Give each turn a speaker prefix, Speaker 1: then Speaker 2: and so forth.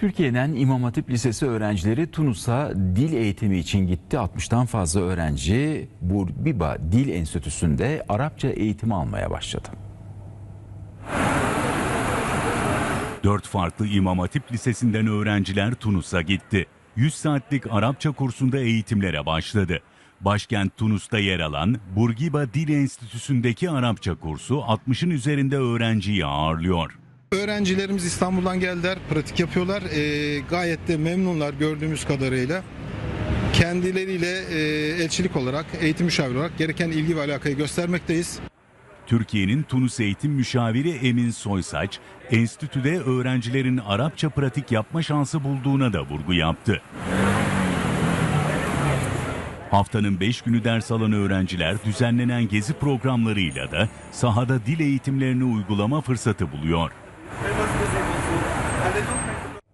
Speaker 1: Türkiye'den İmam Hatip Lisesi öğrencileri Tunus'a dil eğitimi için gitti. 60'tan fazla öğrenci Burbiba Dil Enstitüsü'nde Arapça eğitimi almaya başladı.
Speaker 2: Dört farklı İmam Hatip Lisesi'nden öğrenciler Tunus'a gitti. 100 saatlik Arapça kursunda eğitimlere başladı. Başkent Tunus'ta yer alan Burgiba Dil Enstitüsü'ndeki Arapça kursu 60'ın üzerinde öğrenciyi ağırlıyor.
Speaker 3: Öğrencilerimiz İstanbul'dan geldiler, pratik yapıyorlar. Ee, gayet de memnunlar gördüğümüz kadarıyla. Kendileriyle e, elçilik olarak, eğitim müşaviri olarak gereken ilgi ve alakayı göstermekteyiz.
Speaker 2: Türkiye'nin Tunus Eğitim Müşaviri Emin Soysaç, enstitüde öğrencilerin Arapça pratik yapma şansı bulduğuna da vurgu yaptı. Haftanın 5 günü ders alan öğrenciler düzenlenen gezi programlarıyla da sahada dil eğitimlerini uygulama fırsatı buluyor.